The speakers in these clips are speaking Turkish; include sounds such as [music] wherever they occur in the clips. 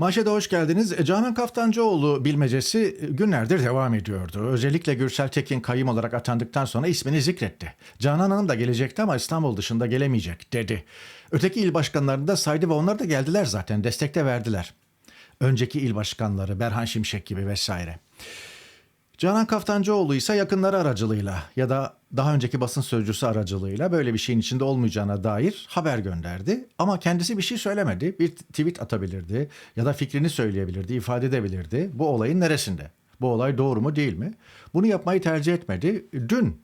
Maşede hoş geldiniz. E, Canan Kaftancıoğlu bilmecesi e, günlerdir devam ediyordu. Özellikle Gürsel Tekin kayım olarak atandıktan sonra ismini zikretti. Canan Hanım da gelecekti ama İstanbul dışında gelemeyecek dedi. Öteki il başkanlarını da saydı ve onlar da geldiler zaten. Destek de verdiler. Önceki il başkanları Berhan Şimşek gibi vesaire. Canan Kaftancıoğlu ise yakınları aracılığıyla ya da daha önceki basın sözcüsü aracılığıyla böyle bir şeyin içinde olmayacağına dair haber gönderdi. Ama kendisi bir şey söylemedi. Bir tweet atabilirdi ya da fikrini söyleyebilirdi, ifade edebilirdi. Bu olayın neresinde? Bu olay doğru mu değil mi? Bunu yapmayı tercih etmedi. Dün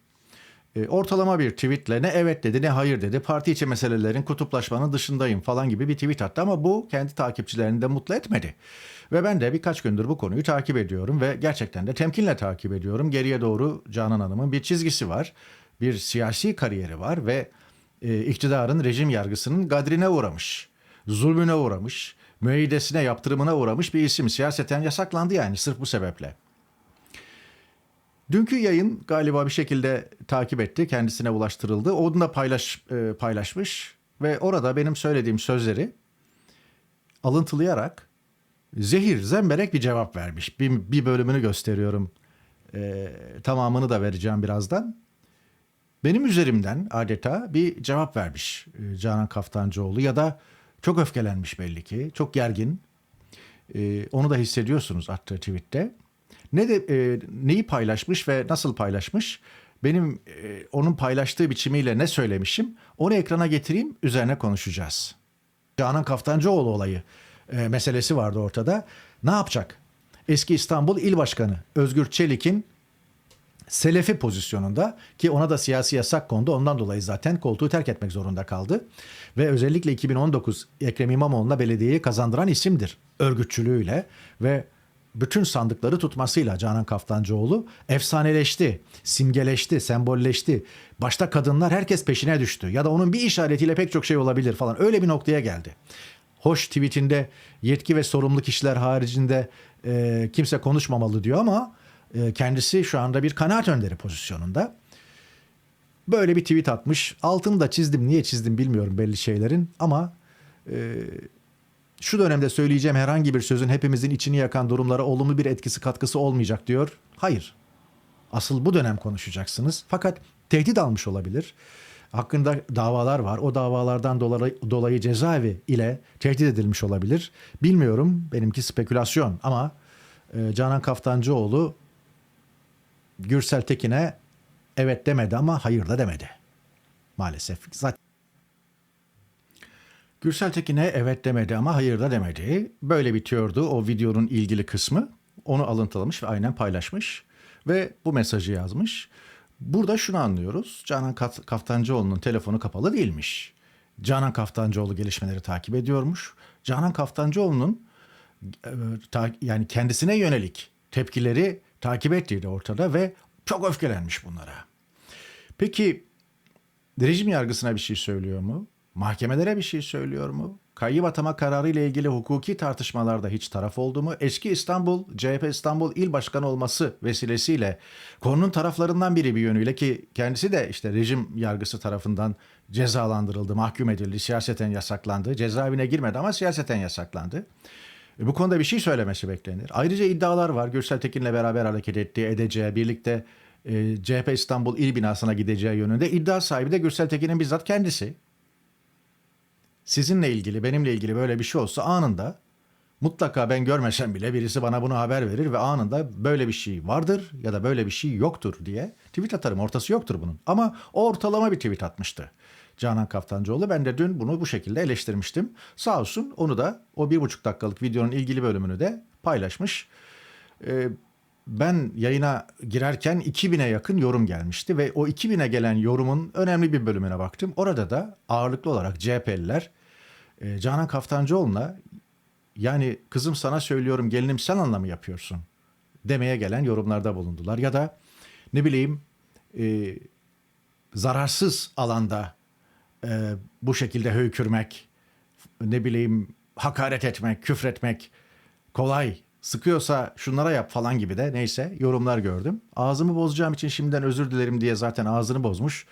e, ortalama bir tweetle ne evet dedi ne hayır dedi. Parti içi meselelerin kutuplaşmanın dışındayım falan gibi bir tweet attı ama bu kendi takipçilerini de mutlu etmedi. Ve ben de birkaç gündür bu konuyu takip ediyorum ve gerçekten de temkinle takip ediyorum. Geriye doğru Canan Hanım'ın bir çizgisi var. Bir siyasi kariyeri var ve e, iktidarın rejim yargısının gadrine uğramış. Zulmüne uğramış. Müeyyidesine yaptırımına uğramış bir isim. Siyaseten yasaklandı yani sırf bu sebeple. Dünkü yayın galiba bir şekilde takip etti, kendisine ulaştırıldı. Onu da paylaş, e, paylaşmış ve orada benim söylediğim sözleri alıntılayarak zehir, zemberek bir cevap vermiş. Bir, bir bölümünü gösteriyorum. E, tamamını da vereceğim birazdan. Benim üzerimden adeta bir cevap vermiş e, Canan Kaftancıoğlu ya da çok öfkelenmiş belli ki, çok gergin. E, onu da hissediyorsunuz attığı tweette. Ne de e, neyi paylaşmış ve nasıl paylaşmış? Benim e, onun paylaştığı biçimiyle ne söylemişim? Onu ekrana getireyim, üzerine konuşacağız. Canan Kaftancıoğlu olayı e, meselesi vardı ortada. Ne yapacak? Eski İstanbul İl Başkanı Özgür Çelik'in Selefi pozisyonunda ki ona da siyasi yasak kondu. Ondan dolayı zaten koltuğu terk etmek zorunda kaldı. Ve özellikle 2019 Ekrem İmamoğlu'na belediyeyi kazandıran isimdir. Örgütçülüğüyle ve bütün sandıkları tutmasıyla Canan Kaftancıoğlu efsaneleşti, simgeleşti, sembolleşti. Başta kadınlar herkes peşine düştü. Ya da onun bir işaretiyle pek çok şey olabilir falan. Öyle bir noktaya geldi. Hoş tweetinde yetki ve sorumlu kişiler haricinde e, kimse konuşmamalı diyor ama e, kendisi şu anda bir kanaat önderi pozisyonunda. Böyle bir tweet atmış. Altını da çizdim. Niye çizdim bilmiyorum belli şeylerin ama e, şu dönemde söyleyeceğim herhangi bir sözün hepimizin içini yakan durumlara olumlu bir etkisi katkısı olmayacak diyor. Hayır. Asıl bu dönem konuşacaksınız. Fakat tehdit almış olabilir. Hakkında davalar var. O davalardan dolayı, dolayı cezaevi ile tehdit edilmiş olabilir. Bilmiyorum. Benimki spekülasyon ama e, Canan Kaftancıoğlu Gürsel Tekin'e evet demedi ama hayır da demedi. Maalesef. Zaten Gürsel Tekin'e evet demedi ama hayır da demedi. Böyle bitiyordu o videonun ilgili kısmı. Onu alıntılamış ve aynen paylaşmış. Ve bu mesajı yazmış. Burada şunu anlıyoruz. Canan Kaftancıoğlu'nun telefonu kapalı değilmiş. Canan Kaftancıoğlu gelişmeleri takip ediyormuş. Canan Kaftancıoğlu'nun e, yani kendisine yönelik tepkileri takip ettiği de ortada ve çok öfkelenmiş bunlara. Peki rejim yargısına bir şey söylüyor mu? Mahkemelere bir şey söylüyor mu? Kayyım atama kararı ile ilgili hukuki tartışmalarda hiç taraf oldu mu? Eski İstanbul, CHP İstanbul İl Başkanı olması vesilesiyle konunun taraflarından biri bir yönüyle ki kendisi de işte rejim yargısı tarafından cezalandırıldı, mahkum edildi, siyaseten yasaklandı. Cezaevine girmedi ama siyaseten yasaklandı. E, bu konuda bir şey söylemesi beklenir. Ayrıca iddialar var. Gürsel Tekin'le beraber hareket ettiği, edeceği, birlikte e, CHP İstanbul İl binasına gideceği yönünde iddia sahibi de Gürsel Tekin'in bizzat kendisi sizinle ilgili, benimle ilgili böyle bir şey olsa anında mutlaka ben görmesem bile birisi bana bunu haber verir ve anında böyle bir şey vardır ya da böyle bir şey yoktur diye tweet atarım. Ortası yoktur bunun. Ama o ortalama bir tweet atmıştı. Canan Kaftancıoğlu. Ben de dün bunu bu şekilde eleştirmiştim. Sağ olsun onu da o bir buçuk dakikalık videonun ilgili bölümünü de paylaşmış. Ee, ben yayına girerken 2000'e yakın yorum gelmişti ve o 2000'e gelen yorumun önemli bir bölümüne baktım. Orada da ağırlıklı olarak CHP'liler e, Canan Kaftancıoğlu'na yani kızım sana söylüyorum gelinim sen anlamı yapıyorsun demeye gelen yorumlarda bulundular. Ya da ne bileyim e, zararsız alanda e, bu şekilde höykürmek, ne bileyim hakaret etmek, küfretmek kolay sıkıyorsa şunlara yap falan gibi de neyse yorumlar gördüm. Ağzımı bozacağım için şimdiden özür dilerim diye zaten ağzını bozmuş.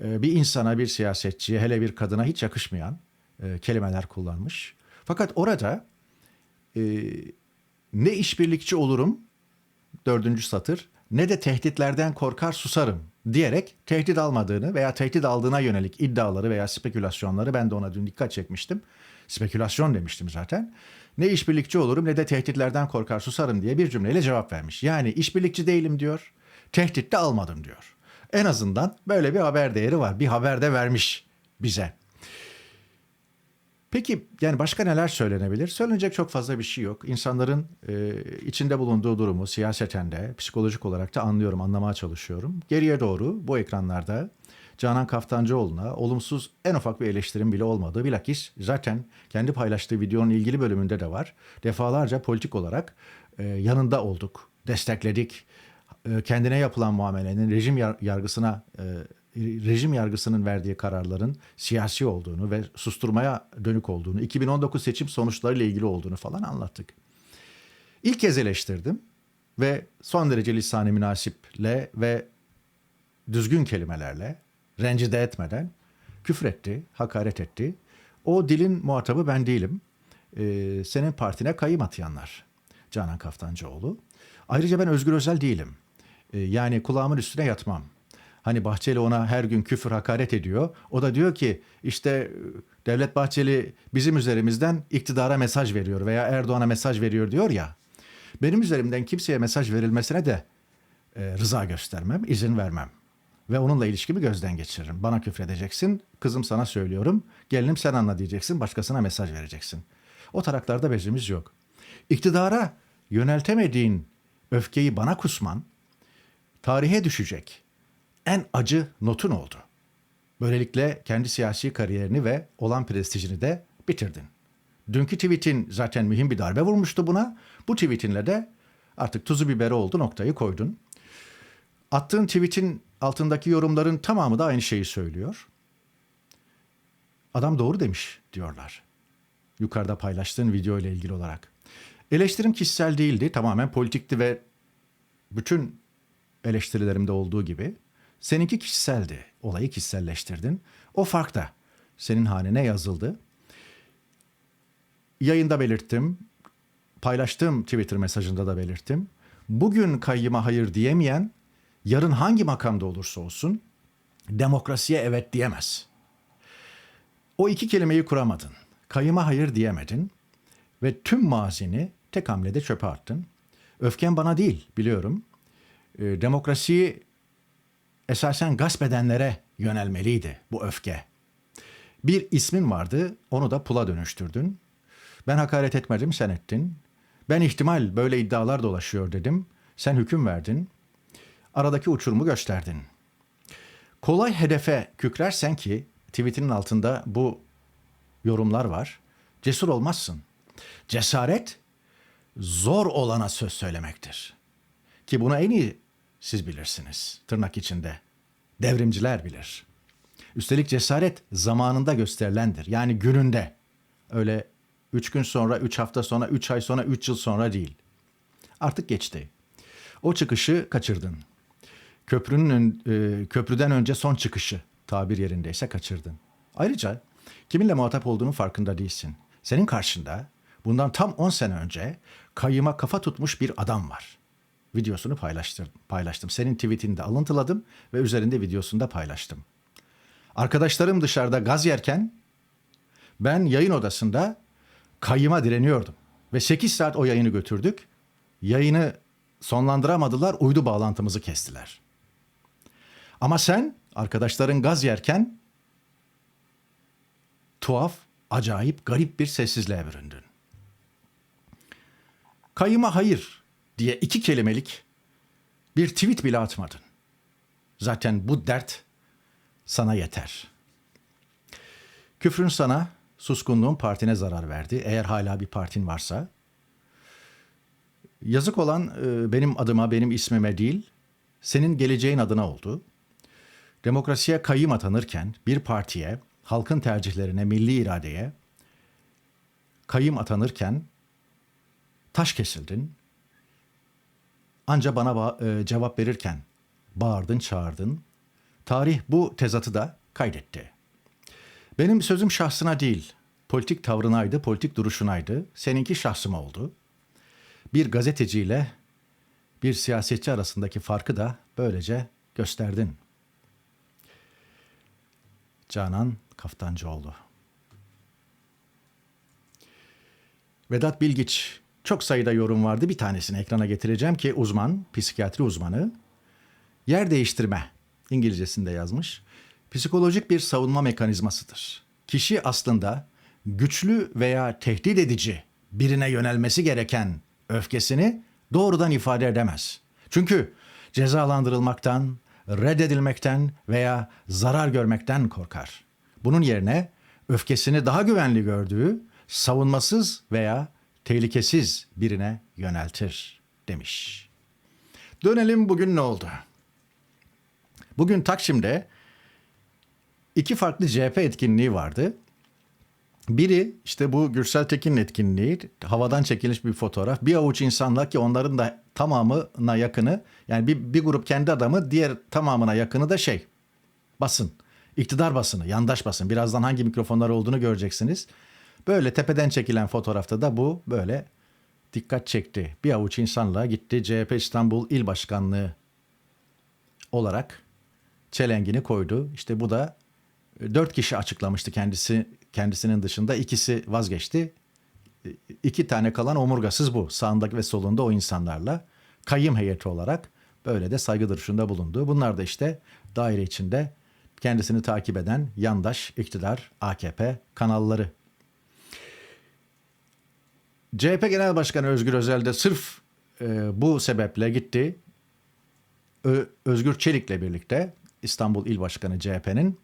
Ee, bir insana, bir siyasetçiye, hele bir kadına hiç yakışmayan e, kelimeler kullanmış. Fakat orada e, ne işbirlikçi olurum dördüncü satır ne de tehditlerden korkar susarım diyerek tehdit almadığını veya tehdit aldığına yönelik iddiaları veya spekülasyonları ben de ona dün dikkat çekmiştim. Spekülasyon demiştim zaten. Ne işbirlikçi olurum ne de tehditlerden korkar susarım diye bir cümleyle cevap vermiş. Yani işbirlikçi değilim diyor, tehdit de almadım diyor. En azından böyle bir haber değeri var. Bir haber de vermiş bize. Peki yani başka neler söylenebilir? Söylenecek çok fazla bir şey yok. İnsanların e, içinde bulunduğu durumu siyaseten de psikolojik olarak da anlıyorum, anlamaya çalışıyorum. Geriye doğru bu ekranlarda Canan Kaftancıoğlu'na olumsuz en ufak bir eleştirim bile olmadığı bilakis zaten kendi paylaştığı videonun ilgili bölümünde de var. Defalarca politik olarak e, yanında olduk, destekledik. E, kendine yapılan muamelenin rejim yar- yargısına e, rejim yargısının verdiği kararların siyasi olduğunu ve susturmaya dönük olduğunu, 2019 seçim sonuçlarıyla ilgili olduğunu falan anlattık. İlk kez eleştirdim ve son derece lisan-ı münasiple ve düzgün kelimelerle, rencide etmeden küfür etti, hakaret etti. O dilin muhatabı ben değilim. Ee, senin partine kayım atayanlar. Canan Kaftancıoğlu. Ayrıca ben Özgür Özel değilim. Ee, yani kulağımın üstüne yatmam. Hani Bahçeli ona her gün küfür hakaret ediyor. O da diyor ki işte Devlet Bahçeli bizim üzerimizden iktidara mesaj veriyor veya Erdoğan'a mesaj veriyor diyor ya. Benim üzerimden kimseye mesaj verilmesine de e, rıza göstermem, izin vermem. Ve onunla ilişkimi gözden geçiririm. Bana küfredeceksin, kızım sana söylüyorum, gelinim sen anla diyeceksin, başkasına mesaj vereceksin. O taraklarda bezimiz yok. İktidara yöneltemediğin öfkeyi bana kusman, tarihe düşecek en acı notun oldu. Böylelikle kendi siyasi kariyerini ve olan prestijini de bitirdin. Dünkü tweetin zaten mühim bir darbe vurmuştu buna. Bu tweetinle de artık tuzu biberi oldu noktayı koydun. Attığın tweetin altındaki yorumların tamamı da aynı şeyi söylüyor. Adam doğru demiş diyorlar. Yukarıda paylaştığın video ile ilgili olarak. Eleştirim kişisel değildi, tamamen politikti ve bütün eleştirilerimde olduğu gibi seninki kişiseldi. Olayı kişiselleştirdin. O fark da senin hanene yazıldı. Yayında belirttim. Paylaştığım Twitter mesajında da belirttim. Bugün kayyıma hayır diyemeyen yarın hangi makamda olursa olsun demokrasiye evet diyemez. O iki kelimeyi kuramadın. Kayyıma hayır diyemedin ve tüm mazini tek hamlede çöpe attın. Öfken bana değil biliyorum. E, demokrasiyi esasen gasp edenlere yönelmeliydi bu öfke. Bir ismin vardı, onu da pula dönüştürdün. Ben hakaret etmedim, sen ettin. Ben ihtimal böyle iddialar dolaşıyor dedim. Sen hüküm verdin. Aradaki uçurumu gösterdin. Kolay hedefe kükrersen ki tweetinin altında bu yorumlar var. Cesur olmazsın. Cesaret zor olana söz söylemektir. Ki buna en iyi siz bilirsiniz tırnak içinde. Devrimciler bilir. Üstelik cesaret zamanında gösterilendir. Yani gününde. Öyle üç gün sonra, üç hafta sonra, üç ay sonra, üç yıl sonra değil. Artık geçti. O çıkışı kaçırdın. Köprünün e, köprüden önce son çıkışı tabir yerindeyse kaçırdın. Ayrıca kiminle muhatap olduğunun farkında değilsin. Senin karşında bundan tam 10 sene önce kayyıma kafa tutmuş bir adam var videosunu paylaştım. paylaştım. Senin tweetini de alıntıladım ve üzerinde videosunu da paylaştım. Arkadaşlarım dışarıda gaz yerken ben yayın odasında kayyıma direniyordum. Ve 8 saat o yayını götürdük. Yayını sonlandıramadılar, uydu bağlantımızı kestiler. Ama sen arkadaşların gaz yerken tuhaf, acayip, garip bir sessizliğe büründün. Kayyıma hayır diye iki kelimelik bir tweet bile atmadın. Zaten bu dert sana yeter. Küfrün sana, suskunluğun partine zarar verdi. Eğer hala bir partin varsa. Yazık olan e, benim adıma, benim ismime değil, senin geleceğin adına oldu. Demokrasiye kayyım atanırken bir partiye, halkın tercihlerine, milli iradeye kayyım atanırken taş kesildin, Anca bana ba- e, cevap verirken bağırdın, çağırdın. Tarih bu tezatı da kaydetti. Benim sözüm şahsına değil, politik tavrınaydı, politik duruşunaydı. Seninki şahsıma oldu. Bir gazeteciyle bir siyasetçi arasındaki farkı da böylece gösterdin. Canan Kaftancıoğlu. Vedat Bilgiç. Çok sayıda yorum vardı. Bir tanesini ekrana getireceğim ki uzman, psikiyatri uzmanı. Yer değiştirme İngilizcesinde yazmış. Psikolojik bir savunma mekanizmasıdır. Kişi aslında güçlü veya tehdit edici birine yönelmesi gereken öfkesini doğrudan ifade edemez. Çünkü cezalandırılmaktan, reddedilmekten veya zarar görmekten korkar. Bunun yerine öfkesini daha güvenli gördüğü savunmasız veya tehlikesiz birine yöneltir demiş. Dönelim bugün ne oldu? Bugün Taksim'de iki farklı CHP etkinliği vardı. Biri işte bu Gürsel Tekin'in etkinliği. Havadan çekilmiş bir fotoğraf. Bir avuç insanla ki onların da tamamına yakını yani bir, bir grup kendi adamı diğer tamamına yakını da şey basın. İktidar basını, yandaş basın. Birazdan hangi mikrofonlar olduğunu göreceksiniz. Böyle tepeden çekilen fotoğrafta da bu böyle dikkat çekti. Bir avuç insanla gitti CHP İstanbul İl Başkanlığı olarak çelengini koydu. İşte bu da dört kişi açıklamıştı kendisi kendisinin dışında ikisi vazgeçti. İki tane kalan omurgasız bu. Sağındaki ve solunda o insanlarla kayyım heyeti olarak böyle de saygı duruşunda bulundu. Bunlar da işte daire içinde kendisini takip eden yandaş iktidar AKP kanalları. CHP Genel Başkanı Özgür Özel de sırf e, bu sebeple gitti. Ö- Özgür Çelik'le birlikte İstanbul İl Başkanı CHP'nin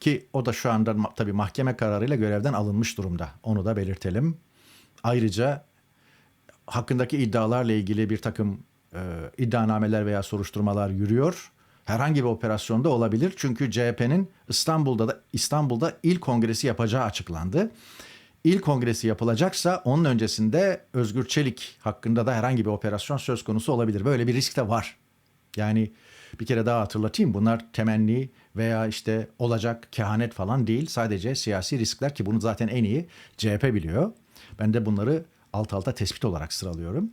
ki o da şu anda tabii mahkeme kararıyla görevden alınmış durumda. Onu da belirtelim. Ayrıca hakkındaki iddialarla ilgili bir takım e, iddianameler veya soruşturmalar yürüyor. Herhangi bir operasyonda olabilir. Çünkü CHP'nin İstanbul'da da İstanbul'da il kongresi yapacağı açıklandı. İl kongresi yapılacaksa onun öncesinde Özgür Çelik hakkında da herhangi bir operasyon söz konusu olabilir. Böyle bir risk de var. Yani bir kere daha hatırlatayım bunlar temenni veya işte olacak kehanet falan değil. Sadece siyasi riskler ki bunu zaten en iyi CHP biliyor. Ben de bunları alt alta tespit olarak sıralıyorum.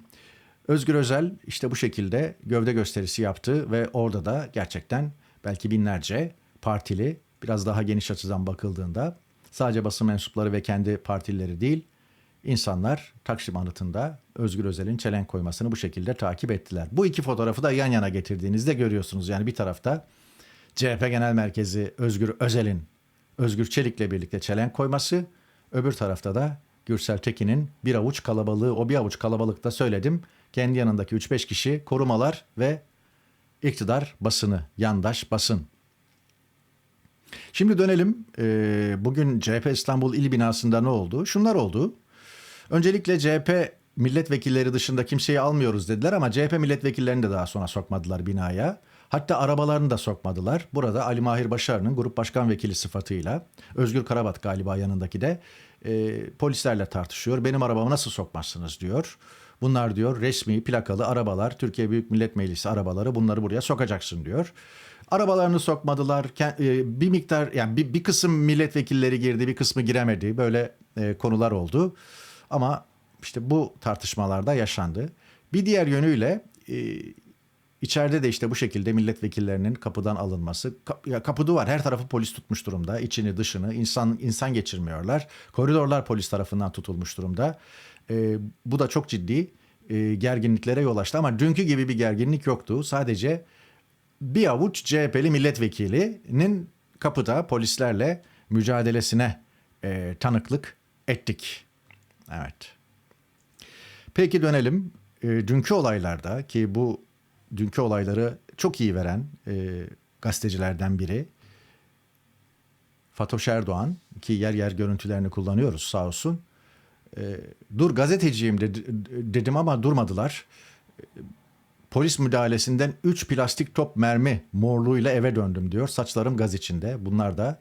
Özgür Özel işte bu şekilde gövde gösterisi yaptı ve orada da gerçekten belki binlerce partili biraz daha geniş açıdan bakıldığında sadece basın mensupları ve kendi partileri değil insanlar Taksim Anıtı'nda Özgür Özel'in çelenk koymasını bu şekilde takip ettiler. Bu iki fotoğrafı da yan yana getirdiğinizde görüyorsunuz. Yani bir tarafta CHP Genel Merkezi Özgür Özel'in Özgür Çelik'le birlikte çelenk koyması, öbür tarafta da Gürsel Tekin'in bir avuç kalabalığı, o bir avuç kalabalıkta söyledim. Kendi yanındaki 3-5 kişi korumalar ve iktidar basını, yandaş basın. Şimdi dönelim. Bugün CHP İstanbul İl binasında ne oldu? Şunlar oldu. Öncelikle CHP milletvekilleri dışında kimseyi almıyoruz dediler ama CHP milletvekillerini de daha sonra sokmadılar binaya. Hatta arabalarını da sokmadılar. Burada Ali Mahir Başarı'nın grup başkan vekili sıfatıyla Özgür Karabat galiba yanındaki de e, polislerle tartışıyor. Benim arabamı nasıl sokmazsınız diyor. Bunlar diyor resmi plakalı arabalar, Türkiye Büyük Millet Meclisi arabaları bunları buraya sokacaksın diyor. Arabalarını sokmadılar. E, Bir miktar yani bir, bir kısım milletvekilleri girdi, bir kısmı giremedi. Böyle e, konular oldu. Ama işte bu tartışmalarda yaşandı. Bir diğer yönüyle e, içeride de işte bu şekilde milletvekillerinin kapıdan alınması. Kap, ya kapı duvar her tarafı polis tutmuş durumda. İçini dışını insan insan geçirmiyorlar. Koridorlar polis tarafından tutulmuş durumda. E, bu da çok ciddi e, gerginliklere yol açtı ama dünkü gibi bir gerginlik yoktu. Sadece bir avuç CHP'li milletvekilinin kapıda polislerle mücadelesine e, tanıklık ettik. Evet. Peki dönelim. E, dünkü olaylarda ki bu dünkü olayları çok iyi veren e, gazetecilerden biri Fatoş Erdoğan ki yer yer görüntülerini kullanıyoruz sağ olsun. E, dur gazeteciyim dedi, dedim ama durmadılar. Polis müdahalesinden 3 plastik top mermi morluğuyla eve döndüm diyor. Saçlarım gaz içinde. Bunlar da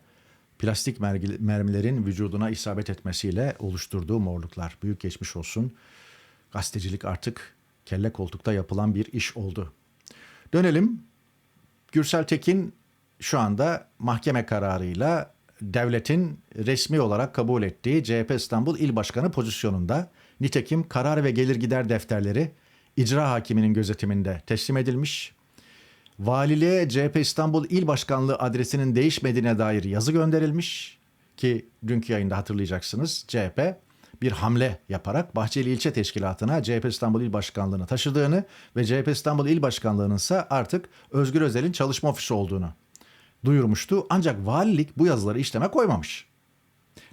plastik mermilerin vücuduna isabet etmesiyle oluşturduğu morluklar. Büyük geçmiş olsun. Gazetecilik artık kelle koltukta yapılan bir iş oldu. Dönelim. Gürsel Tekin şu anda mahkeme kararıyla devletin resmi olarak kabul ettiği CHP İstanbul İl Başkanı pozisyonunda. Nitekim karar ve gelir gider defterleri icra hakiminin gözetiminde teslim edilmiş. Valiliğe CHP İstanbul İl Başkanlığı adresinin değişmediğine dair yazı gönderilmiş ki dünkü yayında hatırlayacaksınız CHP bir hamle yaparak Bahçeli İlçe Teşkilatı'na CHP İstanbul İl Başkanlığı'nı taşıdığını ve CHP İstanbul İl Başkanlığı'nın ise artık Özgür Özel'in çalışma ofisi olduğunu duyurmuştu. Ancak valilik bu yazıları işleme koymamış.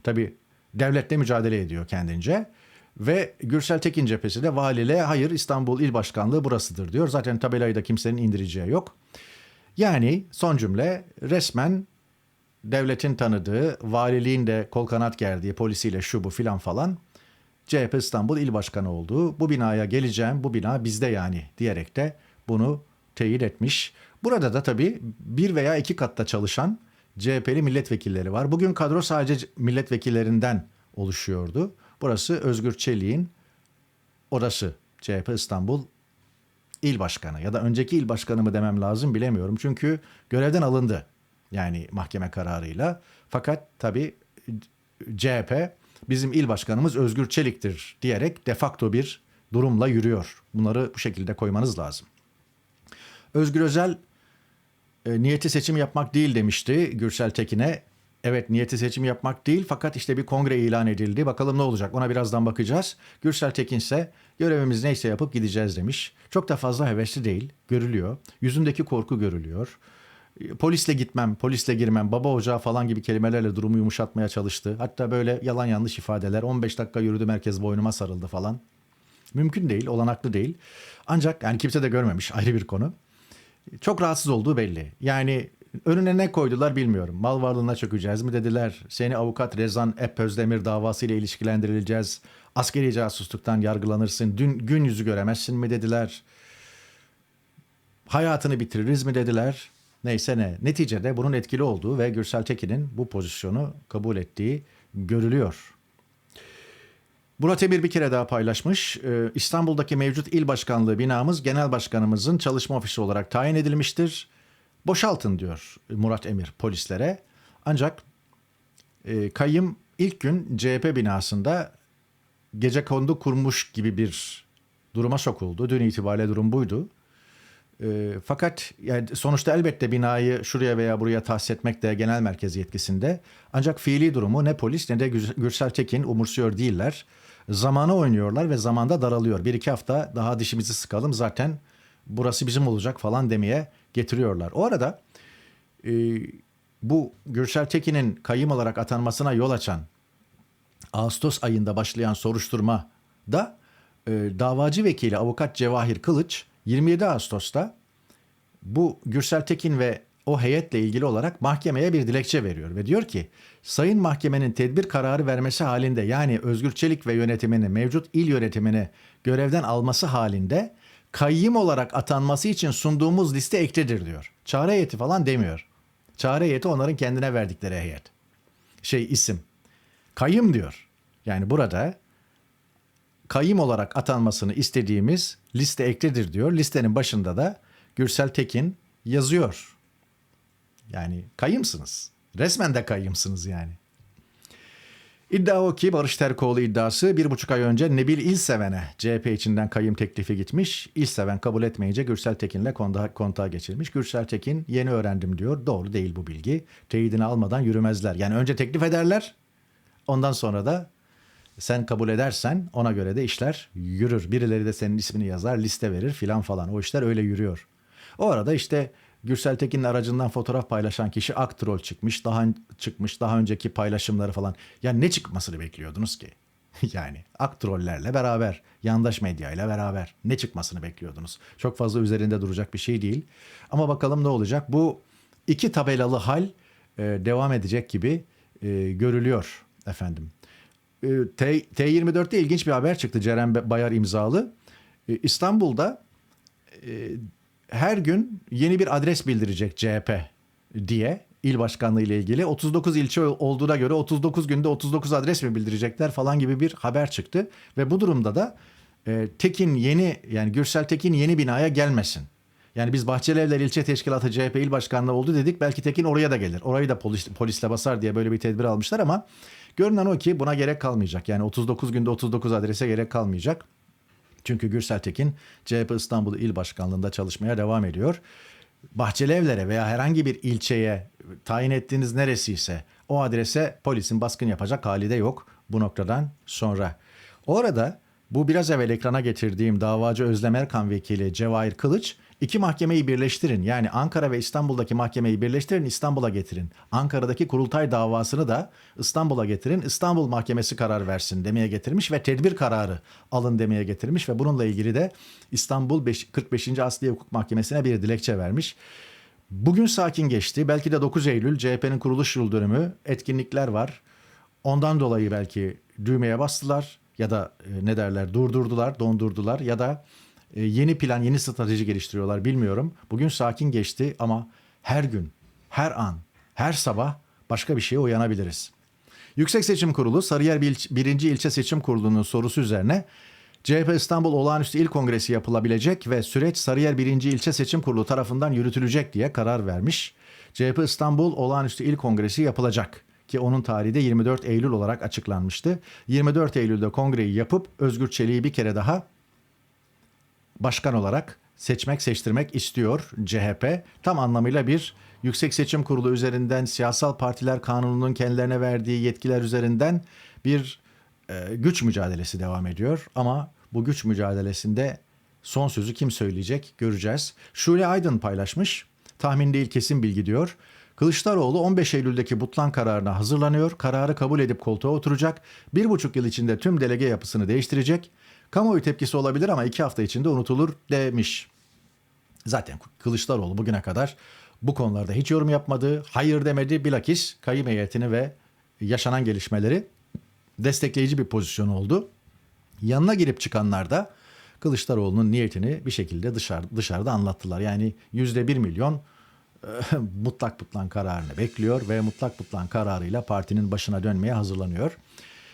Tabi devletle mücadele ediyor kendince. Ve Gürsel Tekin cephesi de valiliğe hayır İstanbul İl Başkanlığı burasıdır diyor. Zaten tabelayı da kimsenin indireceği yok. Yani son cümle resmen devletin tanıdığı, valiliğin de kol kanat gerdiği polisiyle şu bu filan falan CHP İstanbul İl Başkanı olduğu, bu binaya geleceğim, bu bina bizde yani diyerek de bunu teyit etmiş. Burada da tabii bir veya iki katta çalışan CHP'li milletvekilleri var. Bugün kadro sadece milletvekillerinden oluşuyordu. Burası Özgür Çelik'in orası CHP İstanbul İl Başkanı ya da önceki il başkanı mı demem lazım bilemiyorum. Çünkü görevden alındı. Yani mahkeme kararıyla. Fakat tabii CHP bizim il başkanımız Özgür Çelik'tir diyerek defakto bir durumla yürüyor. Bunları bu şekilde koymanız lazım. Özgür Özel e, niyeti seçim yapmak değil demişti Gürsel Tekin'e. Evet niyeti seçim yapmak değil fakat işte bir kongre ilan edildi. Bakalım ne olacak ona birazdan bakacağız. Gürsel Tekin ise görevimiz neyse yapıp gideceğiz demiş. Çok da fazla hevesli değil görülüyor. Yüzündeki korku görülüyor. Polisle gitmem, polisle girmem, baba ocağı falan gibi kelimelerle durumu yumuşatmaya çalıştı. Hatta böyle yalan yanlış ifadeler 15 dakika yürüdü merkez boynuma sarıldı falan. Mümkün değil, olanaklı değil. Ancak yani kimse de görmemiş [laughs] ayrı bir konu. Çok rahatsız olduğu belli. Yani önüne ne koydular bilmiyorum. Mal varlığına çökeceğiz mi dediler. Seni avukat Rezan Ep Özdemir davasıyla ilişkilendirileceğiz. Askeri casusluktan yargılanırsın. Dün gün yüzü göremezsin mi dediler. Hayatını bitiririz mi dediler. Neyse ne. Neticede bunun etkili olduğu ve Gürsel Tekin'in bu pozisyonu kabul ettiği görülüyor. Murat Emir bir kere daha paylaşmış. Ee, İstanbul'daki mevcut il başkanlığı binamız genel başkanımızın çalışma ofisi olarak tayin edilmiştir. Boşaltın diyor Murat Emir polislere. Ancak e, kayyım ilk gün CHP binasında gece kondu kurmuş gibi bir duruma sokuldu. Dün itibariyle durum buydu. E, fakat yani sonuçta elbette binayı şuraya veya buraya tahsis etmek de genel merkez yetkisinde. Ancak fiili durumu ne polis ne de Gürsel Tekin umursuyor değiller. Zamanı oynuyorlar ve zamanda daralıyor. Bir iki hafta daha dişimizi sıkalım zaten burası bizim olacak falan demeye getiriyorlar. O arada e, bu Gürsel Tekin'in kayyım olarak atanmasına yol açan Ağustos ayında başlayan soruşturma da e, davacı vekili avukat Cevahir Kılıç 27 Ağustos'ta bu Gürsel Tekin ve o heyetle ilgili olarak mahkemeye bir dilekçe veriyor ve diyor ki sayın mahkemenin tedbir kararı vermesi halinde yani Özgür Çelik ve yönetimini mevcut il yönetimini görevden alması halinde kayyım olarak atanması için sunduğumuz liste ektedir diyor. Çare heyeti falan demiyor. Çare heyeti onların kendine verdikleri heyet. Şey isim. Kayyım diyor. Yani burada kayyım olarak atanmasını istediğimiz liste ektedir diyor. Listenin başında da Gürsel Tekin yazıyor. Yani kayyımsınız. Resmen de kayyımsınız yani. İddia o ki Barış Terkoğlu iddiası bir buçuk ay önce Nebil İlseven'e CHP içinden kayyım teklifi gitmiş. İlseven kabul etmeyince Gürsel Tekin'le kontağa, kontağa geçilmiş. Gürsel Tekin yeni öğrendim diyor. Doğru değil bu bilgi. Teyidini almadan yürümezler. Yani önce teklif ederler. Ondan sonra da sen kabul edersen ona göre de işler yürür. Birileri de senin ismini yazar, liste verir filan falan. O işler öyle yürüyor. O arada işte Gürsel Tekin'in aracından fotoğraf paylaşan kişi aktrol çıkmış, daha çıkmış, daha önceki paylaşımları falan. Yani ne çıkmasını bekliyordunuz ki? [laughs] yani aktrollerle beraber, yandaş medyayla beraber ne çıkmasını bekliyordunuz? Çok fazla üzerinde duracak bir şey değil. Ama bakalım ne olacak? Bu iki tabelalı hal e, devam edecek gibi e, görülüyor efendim. E, T, T24'te ilginç bir haber çıktı Ceren Bayar imzalı. E, İstanbul'da e, her gün yeni bir adres bildirecek CHP diye il başkanlığı ile ilgili 39 ilçe olduğuna göre 39 günde 39 adres mi bildirecekler falan gibi bir haber çıktı ve bu durumda da e, Tekin yeni yani Gürsel Tekin yeni binaya gelmesin. Yani biz Bahçelievler İlçe Teşkilatı CHP İl Başkanlığı oldu dedik. Belki Tekin oraya da gelir. Orayı da polis, polisle basar diye böyle bir tedbir almışlar ama görünen o ki buna gerek kalmayacak. Yani 39 günde 39 adrese gerek kalmayacak. Çünkü Gürsel Tekin CHP İstanbul İl Başkanlığı'nda çalışmaya devam ediyor. Bahçelievlere veya herhangi bir ilçeye tayin ettiğiniz neresiyse o adrese polisin baskın yapacak hali de yok bu noktadan sonra. Orada bu biraz evvel ekrana getirdiğim davacı Özlem Erkan vekili Cevahir Kılıç iki mahkemeyi birleştirin. Yani Ankara ve İstanbul'daki mahkemeyi birleştirin İstanbul'a getirin. Ankara'daki kurultay davasını da İstanbul'a getirin. İstanbul Mahkemesi karar versin demeye getirmiş ve tedbir kararı alın demeye getirmiş ve bununla ilgili de İstanbul 5 45. Asliye Hukuk Mahkemesi'ne bir dilekçe vermiş. Bugün sakin geçti. Belki de 9 Eylül CHP'nin kuruluş yıl dönümü etkinlikler var. Ondan dolayı belki düğmeye bastılar ya da e, ne derler durdurdular, dondurdular ya da e, yeni plan, yeni strateji geliştiriyorlar bilmiyorum. Bugün sakin geçti ama her gün, her an, her sabah başka bir şeye uyanabiliriz. Yüksek Seçim Kurulu Sarıyer 1. İlçe Seçim Kurulu'nun sorusu üzerine CHP İstanbul Olağanüstü İl Kongresi yapılabilecek ve süreç Sarıyer 1. İlçe Seçim Kurulu tarafından yürütülecek diye karar vermiş. CHP İstanbul Olağanüstü İl Kongresi yapılacak ki onun tarihi de 24 Eylül olarak açıklanmıştı. 24 Eylül'de kongreyi yapıp Özgür Çelik'i bir kere daha başkan olarak seçmek, seçtirmek istiyor CHP. Tam anlamıyla bir Yüksek Seçim Kurulu üzerinden siyasal partiler kanununun kendilerine verdiği yetkiler üzerinden bir e, güç mücadelesi devam ediyor. Ama bu güç mücadelesinde son sözü kim söyleyecek göreceğiz. Şule Aydın paylaşmış. Tahmin değil kesin bilgi diyor. Kılıçdaroğlu 15 Eylül'deki butlan kararına hazırlanıyor. Kararı kabul edip koltuğa oturacak. Bir buçuk yıl içinde tüm delege yapısını değiştirecek. Kamuoyu tepkisi olabilir ama iki hafta içinde unutulur demiş. Zaten Kılıçdaroğlu bugüne kadar bu konularda hiç yorum yapmadı, hayır demedi. Bilakis kayyum heyetini ve yaşanan gelişmeleri destekleyici bir pozisyon oldu. Yanına girip çıkanlar da Kılıçdaroğlu'nun niyetini bir şekilde dışarı, dışarıda anlattılar. Yani yüzde bir milyon [laughs] mutlak butlan kararını bekliyor ve mutlak butlan kararıyla partinin başına dönmeye hazırlanıyor.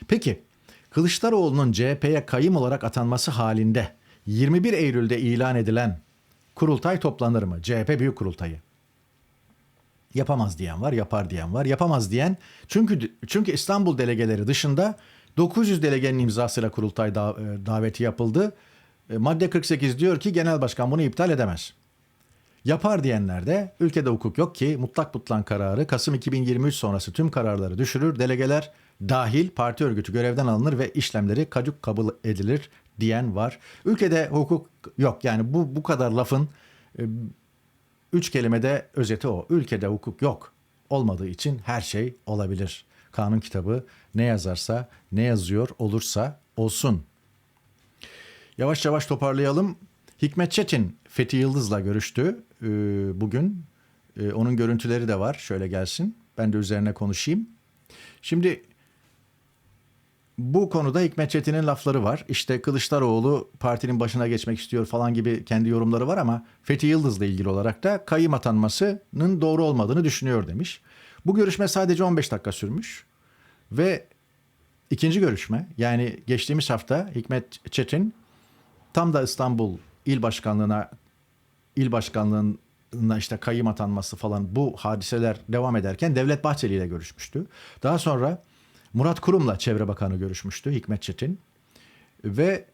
Peki Kılıçdaroğlu'nun CHP'ye kayım olarak atanması halinde 21 Eylül'de ilan edilen kurultay toplanır mı? CHP Büyük Kurultayı. Yapamaz diyen var, yapar diyen var. Yapamaz diyen çünkü çünkü İstanbul delegeleri dışında 900 delegenin imzasıyla kurultay e, daveti yapıldı. E, Madde 48 diyor ki genel başkan bunu iptal edemez. Yapar diyenler de ülkede hukuk yok ki mutlak butlan kararı Kasım 2023 sonrası tüm kararları düşürür. Delegeler dahil parti örgütü görevden alınır ve işlemleri kacuk kabul edilir diyen var. Ülkede hukuk yok. Yani bu bu kadar lafın e, üç kelimede özeti o. Ülkede hukuk yok. Olmadığı için her şey olabilir. Kanun kitabı ne yazarsa, ne yazıyor olursa olsun. Yavaş yavaş toparlayalım. Hikmet Çetin Fethi Yıldız'la görüştü e, bugün. E, onun görüntüleri de var. Şöyle gelsin. Ben de üzerine konuşayım. Şimdi bu konuda Hikmet Çetin'in lafları var. İşte Kılıçdaroğlu partinin başına geçmek istiyor falan gibi kendi yorumları var ama Fethi Yıldız'la ilgili olarak da kayım atanmasının doğru olmadığını düşünüyor demiş. Bu görüşme sadece 15 dakika sürmüş ve ikinci görüşme yani geçtiğimiz hafta Hikmet Çetin tam da İstanbul İl Başkanlığı'na il başkanlığına işte kayım atanması falan bu hadiseler devam ederken Devlet Bahçeli ile görüşmüştü. Daha sonra Murat Kurum'la Çevre Bakanı görüşmüştü Hikmet Çetin. Ve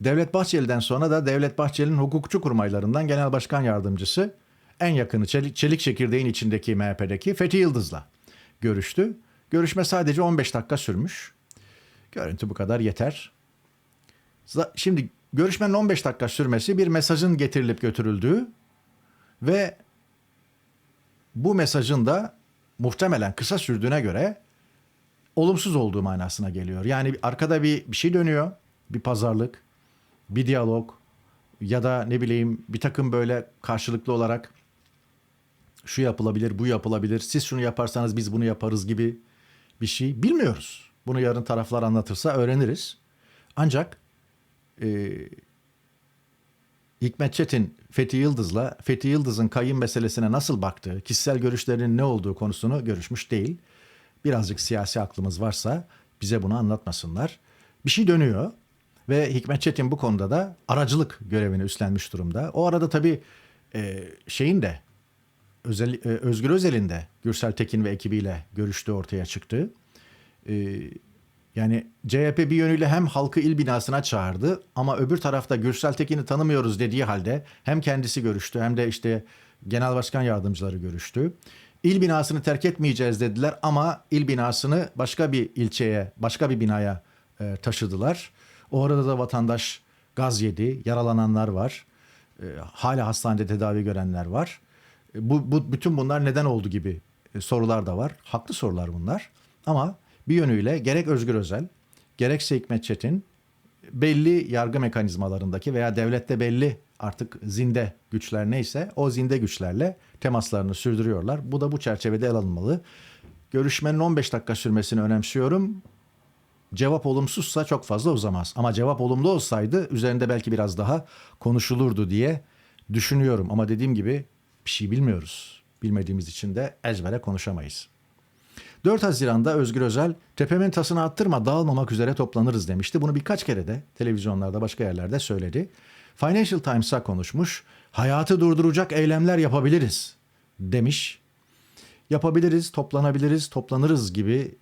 Devlet Bahçeli'den sonra da Devlet Bahçeli'nin hukukçu kurmaylarından Genel Başkan Yardımcısı en yakını Çelik, Çelik Çekirdeğin içindeki MHP'deki Fethi Yıldız'la görüştü. Görüşme sadece 15 dakika sürmüş. Görüntü bu kadar yeter. Şimdi görüşmenin 15 dakika sürmesi bir mesajın getirilip götürüldüğü ve bu mesajın da muhtemelen kısa sürdüğüne göre olumsuz olduğu manasına geliyor. Yani arkada bir, bir şey dönüyor. Bir pazarlık, bir diyalog ya da ne bileyim bir takım böyle karşılıklı olarak şu yapılabilir, bu yapılabilir, siz şunu yaparsanız biz bunu yaparız gibi bir şey bilmiyoruz. Bunu yarın taraflar anlatırsa öğreniriz. Ancak e, Hikmet Çetin Fethi Yıldız'la Fethi Yıldız'ın kayın meselesine nasıl baktığı, kişisel görüşlerinin ne olduğu konusunu görüşmüş değil birazcık siyasi aklımız varsa bize bunu anlatmasınlar. Bir şey dönüyor ve Hikmet Çetin bu konuda da aracılık görevini üstlenmiş durumda. O arada tabii e, şeyin de Özel, e, Özgür Özel'in de Gürsel Tekin ve ekibiyle görüştüğü ortaya çıktı. E, yani CHP bir yönüyle hem halkı il binasına çağırdı ama öbür tarafta Gürsel Tekin'i tanımıyoruz dediği halde hem kendisi görüştü hem de işte genel başkan yardımcıları görüştü. İl binasını terk etmeyeceğiz dediler ama il binasını başka bir ilçeye, başka bir binaya e, taşıdılar. O arada da vatandaş gaz yedi, yaralananlar var. E, hala hastanede tedavi görenler var. E, bu, bu bütün bunlar neden oldu gibi e, sorular da var. Haklı sorular bunlar. Ama bir yönüyle gerek Özgür Özel, gerekse Hikmet Çetin belli yargı mekanizmalarındaki veya devlette belli artık zinde güçler neyse o zinde güçlerle temaslarını sürdürüyorlar. Bu da bu çerçevede ele alınmalı. Görüşmenin 15 dakika sürmesini önemsiyorum. Cevap olumsuzsa çok fazla uzamaz. Ama cevap olumlu olsaydı üzerinde belki biraz daha konuşulurdu diye düşünüyorum. Ama dediğim gibi bir şey bilmiyoruz. Bilmediğimiz için de ezbere konuşamayız. 4 Haziran'da Özgür Özel tepemin tasını attırma dağılmamak üzere toplanırız demişti. Bunu birkaç kere de televizyonlarda başka yerlerde söyledi. Financial Times'a konuşmuş. Hayatı durduracak eylemler yapabiliriz demiş. Yapabiliriz, toplanabiliriz, toplanırız gibi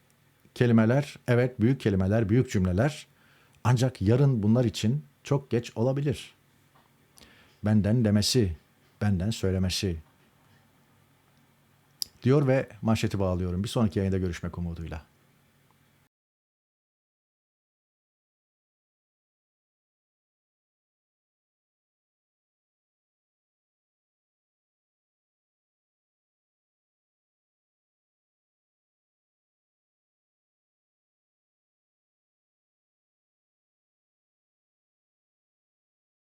kelimeler, evet büyük kelimeler, büyük cümleler. Ancak yarın bunlar için çok geç olabilir. Benden demesi, benden söylemesi diyor ve manşeti bağlıyorum. Bir sonraki yayında görüşmek umuduyla.